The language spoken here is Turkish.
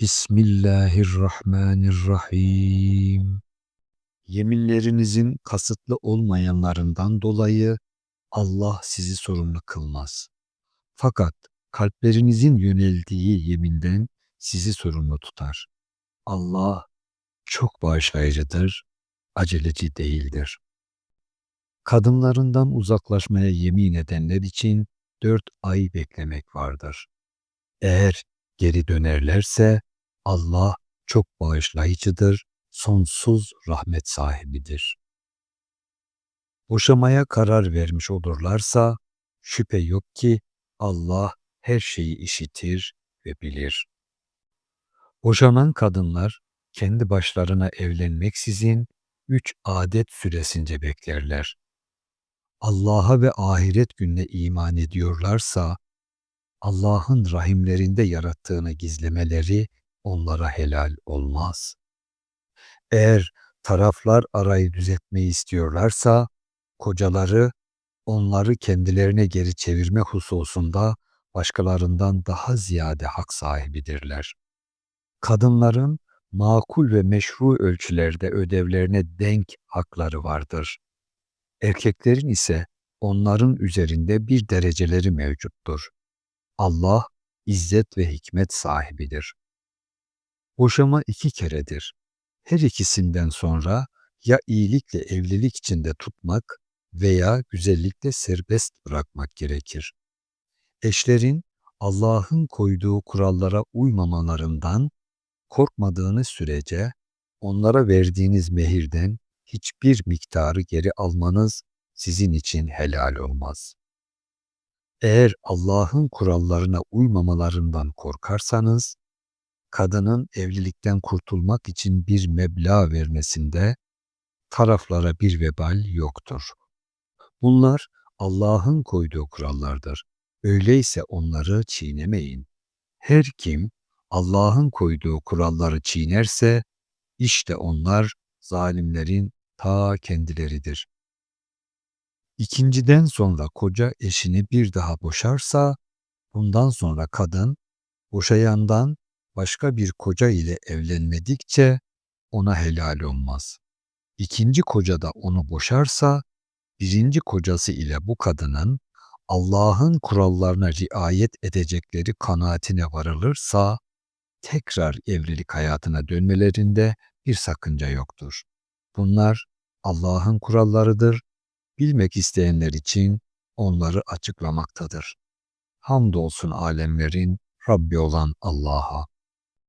Bismillahirrahmanirrahim. Yeminlerinizin kasıtlı olmayanlarından dolayı Allah sizi sorumlu kılmaz. Fakat kalplerinizin yöneldiği yeminden sizi sorumlu tutar. Allah çok bağışlayıcıdır, aceleci değildir. Kadınlarından uzaklaşmaya yemin edenler için dört ay beklemek vardır. Eğer geri dönerlerse Allah çok bağışlayıcıdır, sonsuz rahmet sahibidir. Boşamaya karar vermiş olurlarsa şüphe yok ki Allah her şeyi işitir ve bilir. Boşanan kadınlar kendi başlarına evlenmeksizin üç adet süresince beklerler. Allah'a ve ahiret gününe iman ediyorlarsa Allah'ın rahimlerinde yarattığını gizlemeleri onlara helal olmaz. Eğer taraflar arayı düzeltmeyi istiyorlarsa kocaları onları kendilerine geri çevirme hususunda başkalarından daha ziyade hak sahibidirler. Kadınların makul ve meşru ölçülerde ödevlerine denk hakları vardır. Erkeklerin ise onların üzerinde bir dereceleri mevcuttur. Allah izzet ve hikmet sahibidir. Boşama iki keredir. Her ikisinden sonra ya iyilikle evlilik içinde tutmak veya güzellikle serbest bırakmak gerekir. Eşlerin Allah'ın koyduğu kurallara uymamalarından korkmadığınız sürece onlara verdiğiniz mehirden hiçbir miktarı geri almanız sizin için helal olmaz. Eğer Allah'ın kurallarına uymamalarından korkarsanız, kadının evlilikten kurtulmak için bir meblağ vermesinde taraflara bir vebal yoktur. Bunlar Allah'ın koyduğu kurallardır. Öyleyse onları çiğnemeyin. Her kim Allah'ın koyduğu kuralları çiğnerse, işte onlar zalimlerin ta kendileridir. İkinciden sonra koca eşini bir daha boşarsa, bundan sonra kadın boşayandan başka bir koca ile evlenmedikçe ona helal olmaz. İkinci koca da onu boşarsa, birinci kocası ile bu kadının Allah'ın kurallarına riayet edecekleri kanaatine varılırsa, tekrar evlilik hayatına dönmelerinde bir sakınca yoktur. Bunlar Allah'ın kurallarıdır bilmek isteyenler için onları açıklamaktadır. Hamdolsun alemlerin Rabbi olan Allah'a.